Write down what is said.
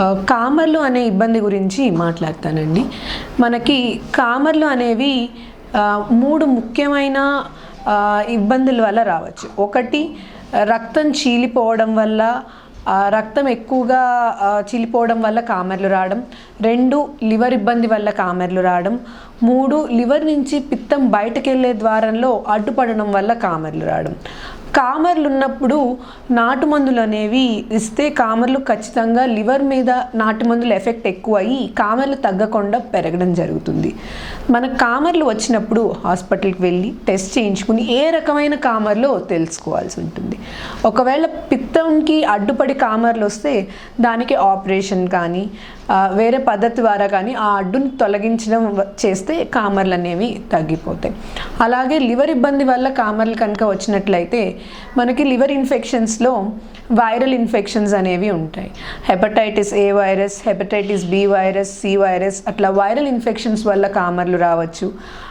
కామర్లు అనే ఇబ్బంది గురించి మాట్లాడతానండి. మనకి కామర్లు అనేవి మూడు ముఖ్యమైన ఇబ్బందుల వల్ల రావచ్చు. ఒకటి రక్తం చీలిపోవడం వల్ల రక్తం ఎక్కువగా చిలిపోవడం చీలిపోవడం వల్ల కామెర్లు రావడం రెండు లివర్ ఇబ్బంది వల్ల కామెర్లు రావడం మూడు లివర్ నుంచి పిత్తం బయటకు వెళ్ళే ద్వారంలో అడ్డుపడడం వల్ల కామెర్లు రావడం. కామర్లు ఉన్నప్పుడు నాటు మందులు అనేవి ఇస్తే కామర్లు ఖచ్చితంగా లివర్ మీద నాటు మందుల ఎఫెక్ట్ ఎక్కువ అయ్యి కామర్లు తగ్గకుండా పెరగడం జరుగుతుంది. మన కామర్లు వచ్చినప్పుడు హాస్పిటల్కి వెళ్ళి టెస్ట్ చేయించుకుని ఏ రకమైన కామర్లో తెలుసుకోవాల్సి ఉంటుంది. ఒకవేళ పిత్తంకి అడ్డుపడి కామర్లు వస్తే దానికి ఆపరేషన్ కానీ వేరే పద్ధతి ద్వారా కానీ ఆ అడ్డుని తొలగించడం చేస్తే కామర్లు అనేవి తగ్గిపోతాయి. అలాగే లివర్ ఇబ్బంది వల్ల కామర్లు కనుక వచ్చినట్లయితే మనకి లివర్ ఇన్ఫెక్షన్స్లో వైరల్ ఇన్ఫెక్షన్స్ అనేవి ఉంటాయి. Hepatitis A virus hepatitis B virus C virus అట్లా వైరల్ ఇన్ఫెక్షన్స్ వల్ల కామర్లు రావచ్చు.